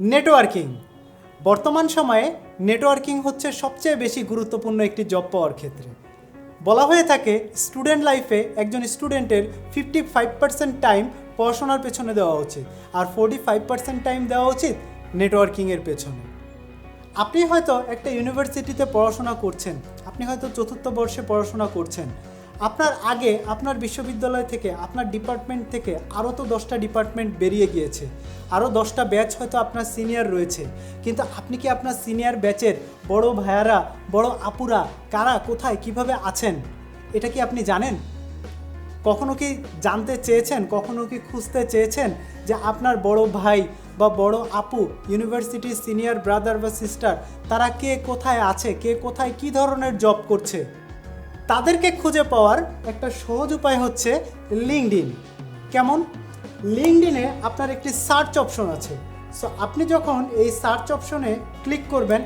Networking. বর্তমান সময়ে networking হচ্ছে সবচেয়ে বেশি গুরুত্বপূর্ণ একটি জব পাওয়ার ক্ষেত্রে। বলা হয়ে থাকে স্টুডেন্ট লাইফে একজন স্টুডেন্টের ফিফটি ফাইভ পার্সেন্ট টাইম পড়াশোনার পেছনে দেওয়া উচিত আর ফোর্টি ফাইভ পার্সেন্ট টাইম দেওয়া উচিত নেটওয়ার্কিংয়ের পেছনে। আপনি হয়তো একটা ইউনিভার্সিটিতে পড়াশোনা করছেন, আপনি হয়তো চতুর্থ বর্ষে পড়াশোনা করছেন আপনার আগে আপনার বিশ্ববিদ্যালয় থেকে, আপনার ডিপার্টমেন্ট থেকে আরও তো দশটা ডিপার্টমেন্ট বেরিয়ে গিয়েছে। আরও দশটা ব্যাচ হয়তো আপনার সিনিয়র রয়েছে। কিন্তু আপনি কি আপনার সিনিয়র ব্যাচের বড় ভাইয়ারা, বড় আপুরা, কারা, কোথায়, কীভাবে আছেন? এটা কি আপনি জানেন? কখনো কি জানতে চেয়েছেন, কখনো কি খুঁজতে চেয়েছেন যে আপনার বড় ভাই বা বড় আপু ইউনিভার্সিটির সিনিয়র ব্রাদার বা সিস্টার তারা কে কোথায় আছে, কে কোথায় কি ধরনের জব করছে? তাদেরকে খুঁজে পাওয়ার একটা সহজ উপায় হচ্ছে লিঙ্কডিন কেমন? লিঙ্কডিনে আপনার একটি সার্চ অপশন আছে। সো আপনি যখন এই সার্চ অপশনে ক্লিক করবেন,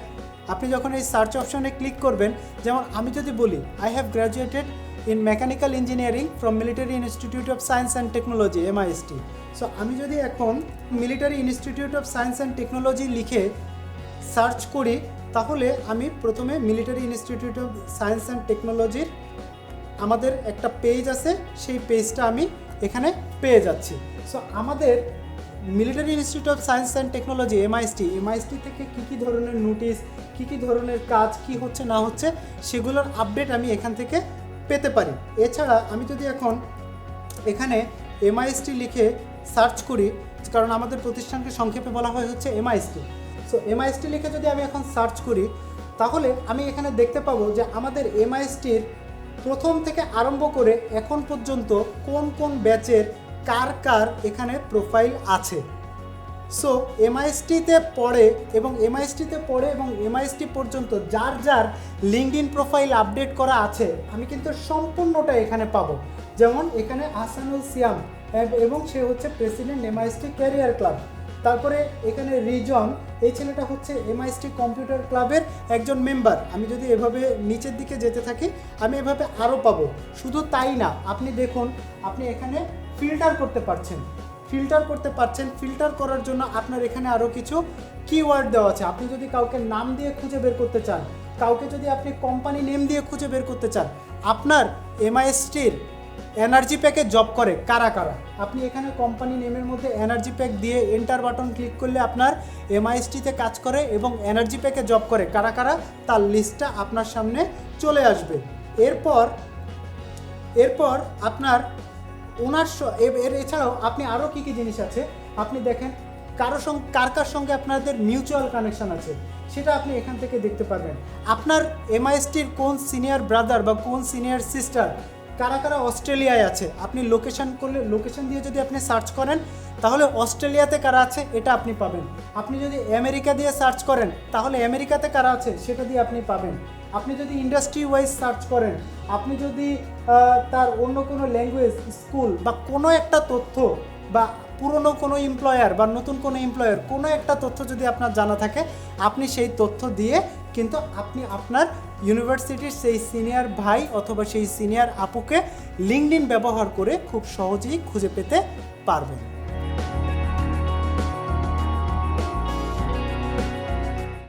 আপনি যখন এই সার্চ অপশনে ক্লিক করবেন, যেমন আমি যদি বলি I have graduated in mechanical engineering from Military Institute of Science and Technology MIST so আমি যদি এখন Military Institute of Science and Technology লিখে সার্চ করি তাহলে আমি প্রথমে Military Institute of Science and টেকনোলজির আমাদের একটা পেজ আছে, সেই পেজটা আমি এখানে পেয়ে যাচ্ছি। সো আমাদের Military Institute of Science and Technology, MIST MIST থেকে কী কী ধরনের নোটিশ, কী কী ধরনের কাজ, কি হচ্ছে, না হচ্ছে, সেগুলোর আপডেট আমি এখান থেকে পেতে পারি। এছাড়া আমি যদি এখন এখানে এমআইএসটি লিখে সার্চ করি, কারণ আমাদের প্রতিষ্ঠানকে সংক্ষেপে বলা হয় হচ্ছে এমআইএসটি। সো এমআইএসটি লিখে যদি আমি এখন সার্চ করি, তাহলে আমি এখানে দেখতে পাবো যে আমাদের এমআইএসটির প্রথম থেকে আরম্ভ করে এখন পর্যন্ত কোন কোন ব্যাচের কার কার এখানে প্রোফাইল আছে। সো এমআইএসটিতে পড়ে এবং এমআইএসটিতে পড়ে এবং এমআইএসটি পর্যন্ত যার যার লিঙ্কড প্রোফাইল আপডেট করা আছে, আমি কিন্তু সম্পূর্ণটা এখানে পাবো। যেমন এখানে আসানুল সিয়াম, এবং সে হচ্ছে প্রেসিডেন্ট এমআইএসটি ক্যারিয়ার ক্লাব তারপরে এখানে রিজন, এই ছেলেটা হচ্ছে এমআইএসটি কম্পিউটার ক্লাবের একজন মেম্বার আমি যদি এভাবে নিচের দিকে যেতে থাকি, আমি এভাবে আরও পাবো। শুধু তাই না, আপনি দেখুন, আপনি এখানে ফিল্টার করতে পারছেন। ফিল্টার করতে পারছেন ফিল্টার করার জন্য আপনার এখানে আরও কিছু কিওয়ার্ড দেওয়া আছে। আপনি যদি কাউকে নাম দিয়ে খুঁজে বের করতে চান, কাউকে যদি আপনি কোম্পানি নেম দিয়ে খুঁজে বের করতে চান, আপনার এমআইএসটির এনার্জি প্যাকে জব করে, কারা কারা? আপনি এখানে কোম্পানি নেমের মধ্যে এনার্জি প্যাক দিয়ে এন্টার বাটন ক্লিক করলে আপনার এমআইএসটিতে কাজ করে এবং এনার্জি প্যাকে জব করে, কারা কারা? তার লিস্টটা আপনার সামনে চলে আসবে। এরপর এরপর আপনার ওনার এর এছাড়াও আপনি আরও কী কী জিনিস আছে? আপনি দেখেন, কারও সঙ্গে কার কার সঙ্গে আপনাদের মিউচুয়াল কানেকশন আছে, সেটা আপনি এখান থেকে দেখতে পারবেন। আপনার এমআইএসটির কোন সিনিয়র ব্রাদার বা কোন সিনিয়র সিস্টার কারা কারা অস্ট্রেলিয়ায় আছে? আপনি লোকেশান করলে লোকেশান দিয়ে যদি আপনি সার্চ করেন, তাহলে অস্ট্রেলিয়াতে কারা আছে এটা আপনি পাবেন। আপনি যদি আমেরিকা দিয়ে সার্চ করেন, তাহলে আমেরিকাতে কারা আছে সেটা দিয়ে আপনি পাবেন। আপনি যদি ইন্ডাস্ট্রি ওয়াইজ সার্চ করেন, আপনি যদি তার অন্য কোনো ল্যাঙ্গুয়েজ স্কুল বা কোনো একটা তথ্য বা পুরনো কোনো এমপ্লয়ার বা নতুন কোনো এমপ্লয়ার কোনো একটা তথ্য যদি আপনার জানা থাকে, আপনি সেই তথ্য দিয়ে কিন্তু আপনি আপনার ইউনিভার্সিটির সেই সিনিয়র ভাই অথবা সেই সিনিয়র আপুকে লিঙ্কডিন ব্যবহার করে খুব সহজেই খুঁজে পেতে পারবেন।